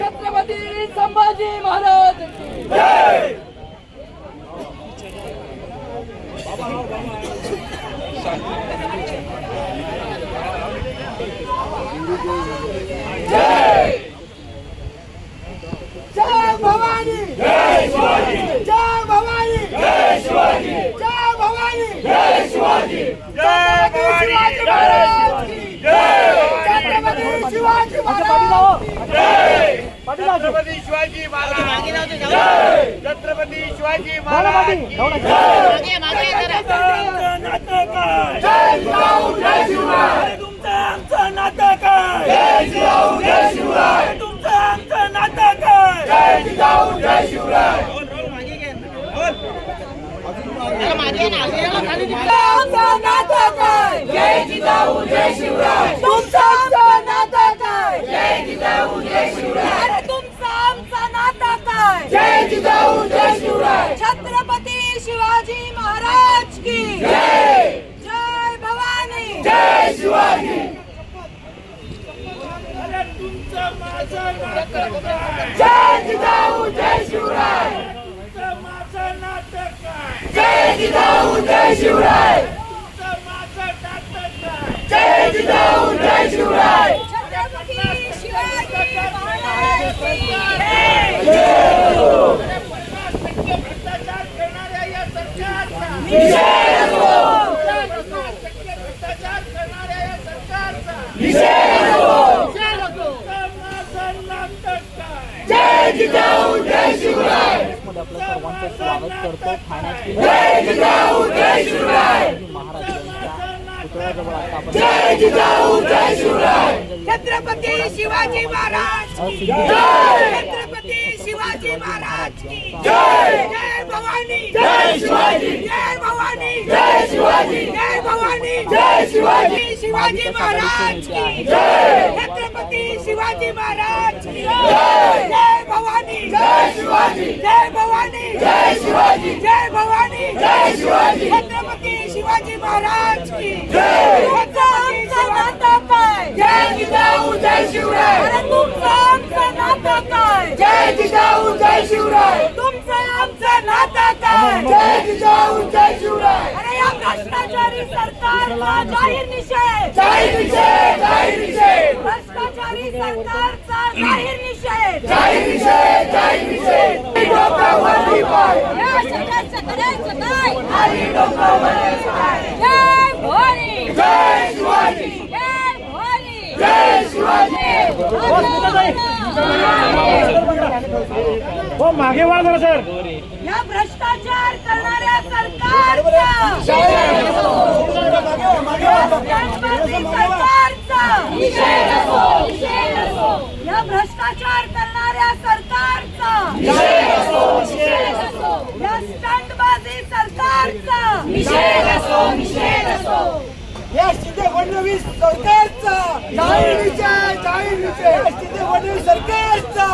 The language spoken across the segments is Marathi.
छत्रपती संभाजी महाराज जय! भवानी! जय शिवाजी! जय भवानी! जय शिवाजी! जय भवानी! जय शिवाजी! जय भवानी! महाराज! की जय छत्रपती शिवाजी महाराज छत्रपती शिवाजी महाराज. जय! छत्रपती शिवाजी महाराज की जय! आमचं नातं काय जय जिजाऊ जय शिवराय. तुमचं आमचं नातं काय जय जिजाऊ जय शिवराय. तुमचं आमचं नातं काय जय जिजाऊ जय शिवराय. आमचं नातं काय जय जिजाऊ जय शिवराय. तुमचं आमचं नातं काय जय जिजाऊ जय शिवराय अरे तुमचं आमचं नातं काय जय जिजाऊ जय शिवराय छत्रपती शिवाजी महाराज की जय जय भवानी जय शिवाजी जय जिजाऊ जय शिवराय माझं जय जिजाऊ जय शिवराय माझं जय जिजाऊ जय शिवराय छत्रपती शिवाजी महाराज की पन्नास टक्के भ्रष्टाचार करणाऱ्या या सरकारचा विजय असो पन्नास टक्के भ्रष्टाचार करणाऱ्या या सरकारचा विजय असो तुमचं माझं नातं काय जय जिजाऊ जय शिवरायमध्ये आपलं सर्वांचं स्वागत करतो ठाण्यातील जय जिजाऊ जय शिवराय महाराज यांच्या पुतळ्याजवळ आता आपण जय जिजाऊ जय शिवराय. छत्रपती शिवाजी महाराज की जय छत्रपती शिवाजी महाराज की जय. जय. भवानी. जय शिवाजी. जय भवानी. जय शिवाजी. जय भवानी. जय शिवाजी. शिवाजी महाराज की जय. छत्रपती शिवाजी महाराज. जय भवानी. जय शिवाजी. जय भवानी. जय शिवाजी. जय भवानी. जय शिवाजी. छत्रपती शिवाजी महाराज की. जय. नातं काय जय जिजाऊ जय शिवराय. तुमचं आमचं नातं काय? जय जिजाऊ जय शिवराय. हो मागे वळ जरा सर. या भ्रष्टाचार करणाऱ्या सरकारचा. या भ्रष्टाचार करणाऱ्या सरकारचा या स्टंटबाजी सरकारचा या शिंदे फडणवीस सरकारचा. जाहीर निषेध सरकारचा.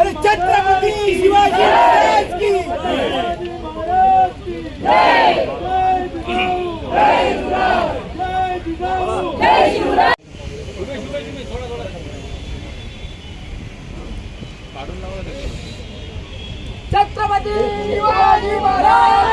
अरे छत्रपती शिवाजी महाराज की. छत्रपती शिवाजी महाराज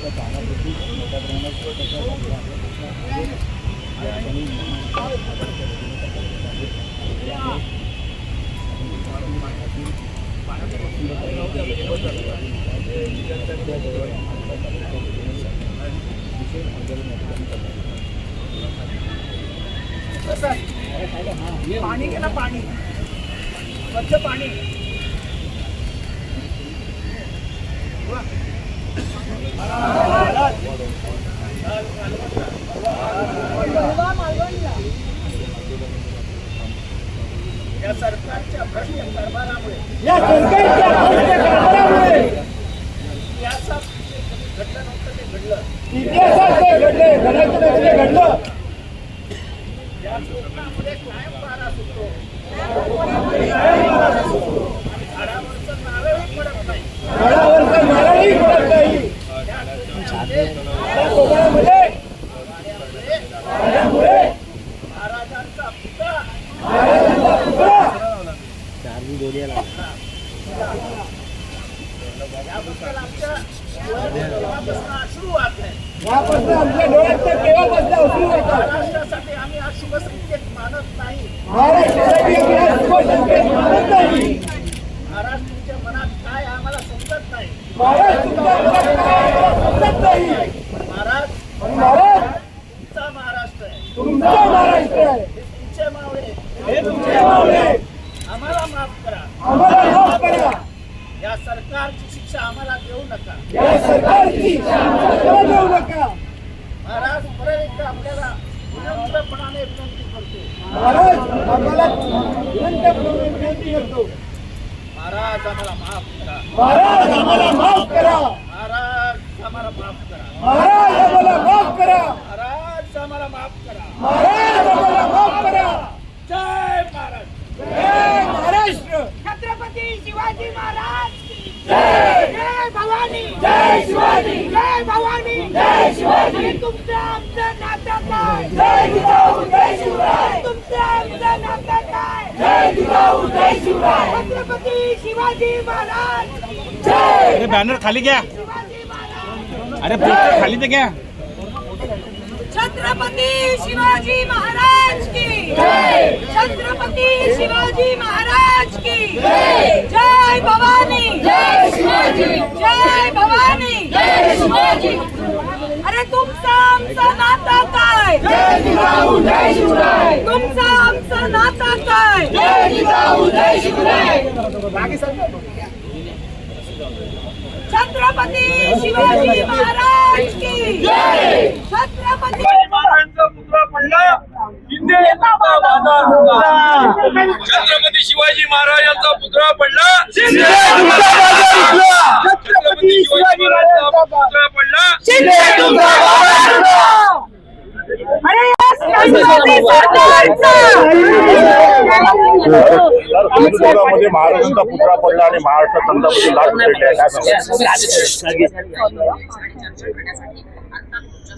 आमचं नातं काय जय जिजाऊ जय शिवराय पाणी घे ना पाणी. स्वच्छ पाणी. या सरकारच्या भ्रष्ट कारभारामुळे या सरकारच्या भ्रष्ट कारभारामुळे इतिहासात घडलं नव्हतं ते घडलं. इतिहासात जे घडले घडायचं नाही ते घडलं. या कोकणामध्ये कायम वारा सुटतो. झाडावरचं नारळही पडत नाही. झाडावरचा नारळही पडत नाही या कोकणामध्ये वाऱ्यामुळे महाराजांचा पुतळा महाराजांचा पुतळा याबद्दल आमच्या तेव्हापासून अश्रू वाहत आहे यापासून आमच्या डोळ्यात तर केव्हापासून अश्रू येतात महाराष्ट्रासाठी आम्ही हा शुभसंकेत मानत नाही महाराष्ट्रासाठी आम्ही हा शुभसंकेत मानत नाही महाराष्ट्राच्या मनात काय आहे आम्हाला समजत नाही. महाराज तुमच्या मनात काय आम्हाला समजत नाही. महाराज तुमचा महाराष्ट्र आहे. हे तुमचे मावळे. हे आम्हाला माफ करा. आम्हाला माफ करा या सरकारची शिक्षा आम्हाला देऊ नका. या सरकारची आम्हाला देऊ नका. महाराज परत एकदा आपल्याला महाराज आम्हाला माफ करा. महाराज आम्हाला माफ करा. महाराज आम्हाला माफ करा. महाराज आम्हाला माफ करा. महाराज आम्हाला माफ करा. महाराज आम्हाला माफ करा. जय महाराज. जय महाराष्ट्र. छत्रपती शिवाजी महाराज की जय. भवानी जय शिवाजी. जय भवानी. जय शिवाजी. आणि तुमचं आमचं नातं काय? जय जिजाऊ जय शिवराय. तुमचं आमचं नातं काय? जय जिजाऊ जय शिवराय. छत्रपती शिवाजी महाराज. जय. अरे बॅनर खाली घ्या. शिवाजी महाराज. अरे पोस्टर खाली तर घ्या. छत्रपती शिवाजी महाराज की छत्रपती शिवाजी महाराज की जय! भवानी! जय शिवाजी! जय भवानी! जय शिवाजी! अरे तुमचं आमचं नातं काय? तुमचं आमचं नातं काय? छत्रपती शिवाजी महाराज की जय छत्रपती महाराजांचा पुतळा पडला शिंदे छत्रपती शिवाजी महाराजांचा पुतळा पडला छत्रपती शिवाजी महाराजांचा पुतळा पडला अरे या सरकारचं सिंधुदुर्गामध्ये महाराजांचा पुतळा पडला आणि महाराष्ट्र संघामध्ये लाट पेटली आहे.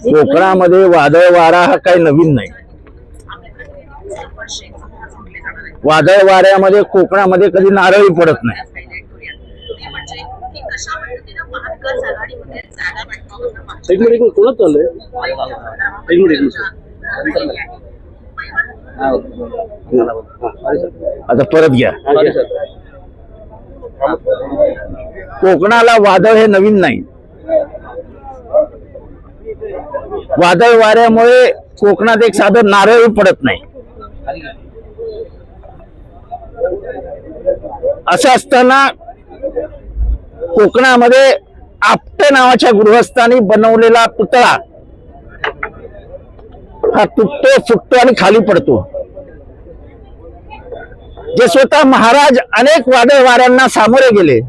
कोकणामध्ये वादळ वारा हा काही नवीन नाही. वादळ वाऱ्यामध्ये कोकणामध्ये कधी नारळी पडत नाही. एक मिनिट एक कोणाच चाललंय? एक मिनिट एक मिनिट. आता परत घ्या. कोकणाला वादळ हे नवीन नाही. वादळ वाऱ्यामुळे कोकणात एक साधं नारळ पडत नाही. असं असताना कोकणामध्ये आपटे नावाच्या गृहस्थांनी बनवलेला पुतळा हा तुटतो फुटतो आणि खाली पडतो. जे स्वतः महाराज अनेक वादळ वाऱ्यांना सामोरे गेले.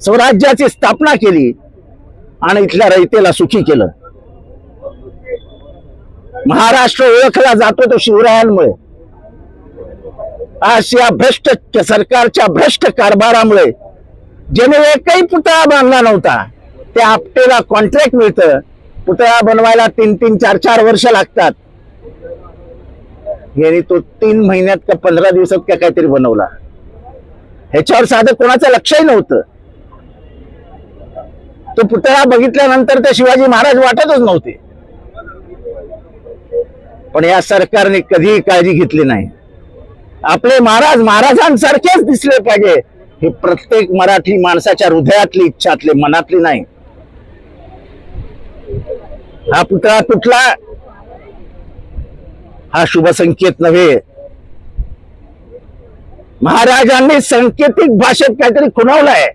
स्वराज्याची स्थापना केली. आणि इथल्या रयतेला सुखी केलं. महाराष्ट्र ओळखला जातो तो शिवरायांमुळे. आज या भ्रष्ट सरकारच्या भ्रष्ट कारभारामुळे. ज्याने एकही पुतळा बांधला नव्हता त्या आपटेला कॉन्ट्रॅक्ट मिळतं. पुतळा बनवायला तीन तीन चार चार वर्ष लागतात. यांनी तो तीन महिन्यात का पंधरा दिवसात का काहीतरी बनवला. ह्याच्यावर साधं कोणाचं लक्षही नव्हतं. तो पुतळा बघितल्यानंतर ते शिवाजी महाराज वाटतच नव्हते. पण या सरकारने कधीही काळजी घेतली नाही. आपले महाराज महाराजांसारखेच दिसले पाहिजे हे प्रत्येक मराठी माणसाच्या हृदयातली इच्छातले मनातली नाही. हा पुतळा तुटला हा शुभ संकेत नव्हे. महाराजांनी सांकेतिक भाषेत काहीतरी खुणावलाय.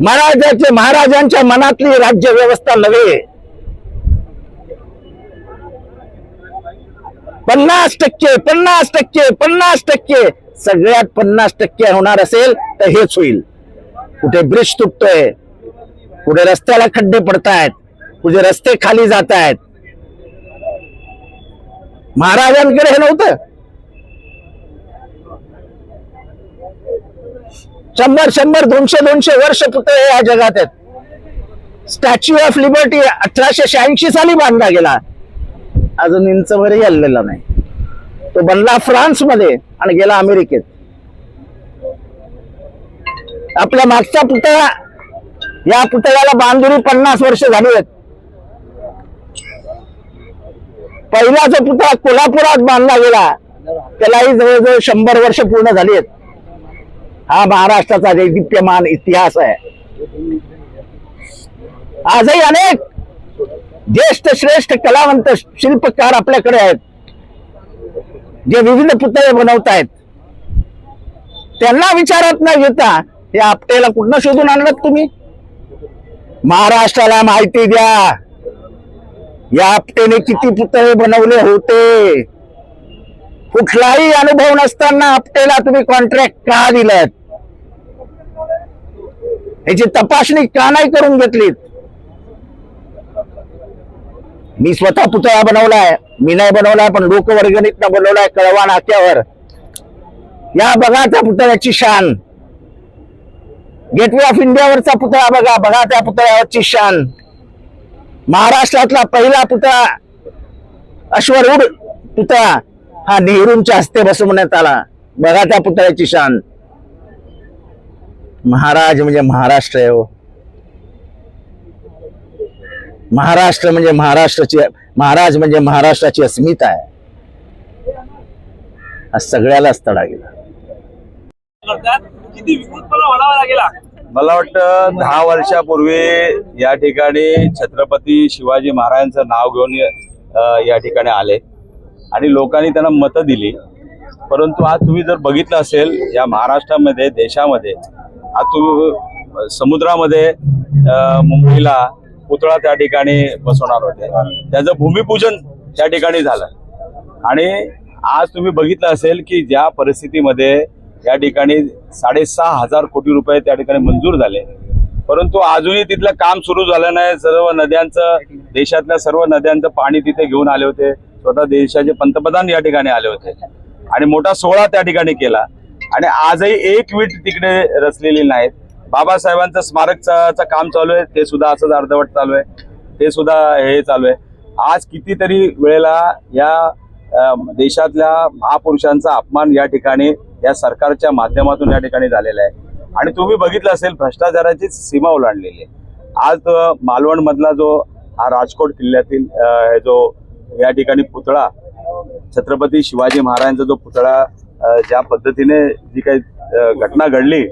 महाराजाचे महाराजांच्या मनातली राज्य व्यवस्था नव्हे. पन्नास टक्के पन्नास टक्के पन्नास टक्के. सगळ्यात पन्नास टक्के होणार असेल तर हेच होईल. कुठे ब्रिज तुटतोय कुठे रस्त्याला खड्डे पडतायत कुठे रस्ते खाली जात आहेत महाराजांकडे हे नव्हतं. शंभर शंभर दोनशे दोनशे वर्ष पुतळे या जगात आहेत. स्टॅच्यू ऑफ लिबर्टी अठराशे शहाऐंशी साली बांधला गेला. अजून इंचवरही हल्लेला नाही. तो बनला फ्रान्समध्ये आणि गेला अमेरिकेत. आपल्या मागचा पुतळा या पुतळ्याला बांधुरी पन्नास वर्ष झाली आहेत. पहिला जो पुतळा कोल्हापुरात बांधला गेला त्यालाही जवळजवळ शंभर वर्ष पूर्ण झाली आहेत. हा महाराष्ट्राचा वैदिप्यमान इतिहास आहे. आजही अनेक ज्येष्ठ श्रेष्ठ कलावंत शिल्पकार आपल्याकडे आहेत. जे विविध पुतळे बनवत आहेत. त्यांना विचारात न घेता हे आपटेला कुठनं शोधून आणलात तुम्ही? महाराष्ट्राला माहिती द्या. या आपटेने किती पुतळे बनवले होते? कुठलाही अनुभव नसताना आपटेला तुम्ही कॉन्ट्रॅक्ट का दिलात? याची तपासणी का नाही करून घेतलीत? मी स्वतः पुतळा बनवलाय मी नाही बनवलाय पण लोकवर्गणीतनं बनवलाय कळवा नाक्यावर. या बघा त्या पुतळ्याची शान. गेटवे ऑफ इंडियावरचा पुतळा बघा बघा त्या पुतळ्यावरची शान. महाराष्ट्रातला पहिला पुतळा अश्वरूढ पुतळा. हा नेहरूंच्या हस्ते बसवण्यात आला. बघा त्या पुतळ्याची शान. महाराज म्हणजे महाराष्ट्र आहे हो. महाराष्ट्र म्हणजे महाराष्ट्राची महाराज म्हणजे महाराष्ट्राची अस्मिता आहे. हा सगळ्यालाच तडा गेला. मला वाटतं दहा वर्षापूर्वी या ठिकाणी छत्रपती शिवाजी महाराजांचं नाव घेऊन या ठिकाणी आले. आणि लोकांनी त्यांना मतं दिली. परंतु आज तुम्ही जर बघितलं असेल या महाराष्ट्रामध्ये देशामध्ये आज तुम्ही समुद्रामध्ये मुंबईला पुतळा त्या ठिकाणी बसवणार होते. त्याचं भूमिपूजन त्या ठिकाणी झालं. आणि आज तुम्ही बघितलं असेल की ज्या परिस्थितीमध्ये या ठिकाणी साडेसहा हजार कोटी रुपये त्या ठिकाणी मंजूर झाले. परंतु अजूनही तिथलं काम सुरू झालं नाही. सर्व नद्यांचं देशातल्या सर्व नद्यांचं पाणी तिथे घेऊन आले होते. स्वतः देशाचे पंतप्रधान या ठिकाणी आले होते. आणि मोठा सोहळा त्या ठिकाणी केला. आणि आजही एक वीट तिकडे रचलेली नाहीत. बाबासाहेबांचं स्मारकचं काम चालू आहे. ते सुद्धा असंच अर्धवट चालू आहे. ते सुद्धा हे चालू आहे. आज कितीतरी वेळेला या देशातल्या महापुरुषांचा अपमान या ठिकाणी या सरकारच्या माध्यमातून या ठिकाणी झालेला आहे. आणि तुम्ही बघितलं असेल भ्रष्टाचाराची सीमा ओलांडलेली आहे. आज मालवणमधला जो हा राजकोट किल्ल्यातील हे जो या ठिकाणी पुतळा छत्रपती शिवाजी महाराजांचा जो पुतळा ज्या पद्धतीने जी काही घटना घडली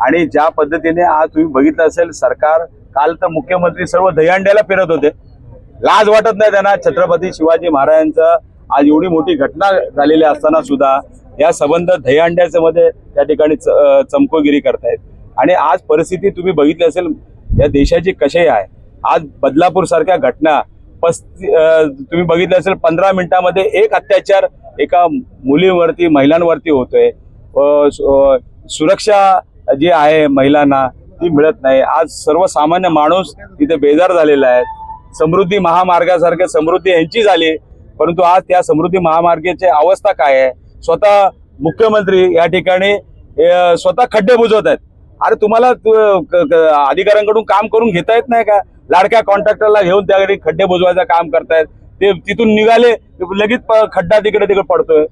आणि ज्या पद्धतीने आज तुम्ही बघितलं असेल सरकार काल तर मुख्यमंत्री सर्व दहीहंड्याला फिरत होते. लाज वाटत नाही त्यांना छत्रपती शिवाजी महाराजांचं आज एवढी मोठी घटना झालेली असताना सुद्धा या संबंध दहीहंड्याच्या मध्ये त्या ठिकाणी च- चमकोगिरी करतायत. आणि आज परिस्थिती तुम्ही बघितली असेल या देशाची कशी आहे. आज बदलापूर सारख्या घटना पस्ती तुम्ही बघितलं असेल पंधरा मिनिटामध्ये एक अत्याचार एका मुलीवरती महिलांवरती होतोय. सुरक्षा जी आहे महिलांना ती मिळत नाही. आज सर्वसामान्य माणूस तिथे बेजार झालेला आहे. समृद्धी महामार्गासारखे समृद्धी यांची झाली परंतु आज त्या समृद्धी महामार्गाची अवस्था काय आहे? स्वतः मुख्यमंत्री या ठिकाणी स्वतः खड्डे बुजवत आहेत. अरे तुम्हाला अधिकाऱ्यांकडून काम करून घेता येत नाही का? लाडक्या कॉन्ट्रॅक्टरला घेऊन त्या खड्डे बुजवायचं काम करतायत. ते तिथून निघाले लगेच खड्डा तिकडे तिकडे पडतोय.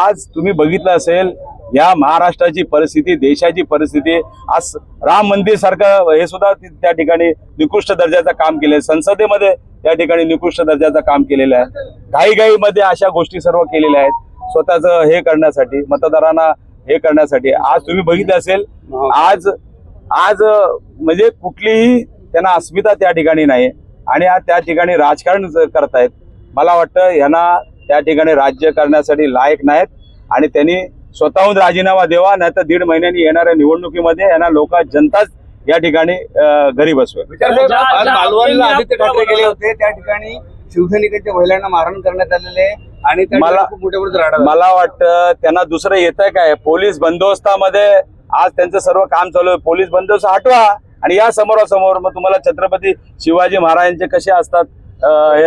आज तुम्ही बघितलं असेल या महाराष्ट्राची परिस्थिती देशाची परिस्थिती आज राम मंदिर सारखं हे सुद्धा त्या ठिकाणी निकृष्ट दर्जाचं काम केलंय. संसदेमध्ये त्या ठिकाणी निकृष्ट दर्जाचं काम केलेलं आहे. घाईघाईमध्ये अशा गोष्टी सर्व केलेल्या आहेत. स्वतःच हे करण्यासाठी मतदारांना हे करण्यासाठी. आज तुम्ही बघितलं असेल आज आज म्हणजे कुठलीही त्यांना अस्मिता त्या ठिकाणी नाही. आणि आज त्या ठिकाणी राजकारण करतायत. मला वाटतं यांना त्या ठिकाणी राज्य करण्यासाठी लायक नाहीत. आणि त्यांनी स्वतःहून राजीनामा द्यावा नाही तर दीड महिन्यांनी येणाऱ्या निवडणुकीमध्ये यांना लोक जनताच या ठिकाणी घरी बसवे आज मालवणला आदित्य ठाकरे गेले होते त्या ठिकाणी शिवसैनिकांच्या महिलांना मारहाण करण्यात आलेले आहे. आणि मला- मोठ्या. मला वाटतं त्यांना दुसरं येत काय? पोलीस बंदोबस्तामध्ये आज त्यांचं सर्व काम चालू आहे. पोलीस बंदोबस्त हटवा. आणि या समोरासमोर मग तुम्हाला छत्रपती शिवाजी महाराजांचे कसे असतात? हे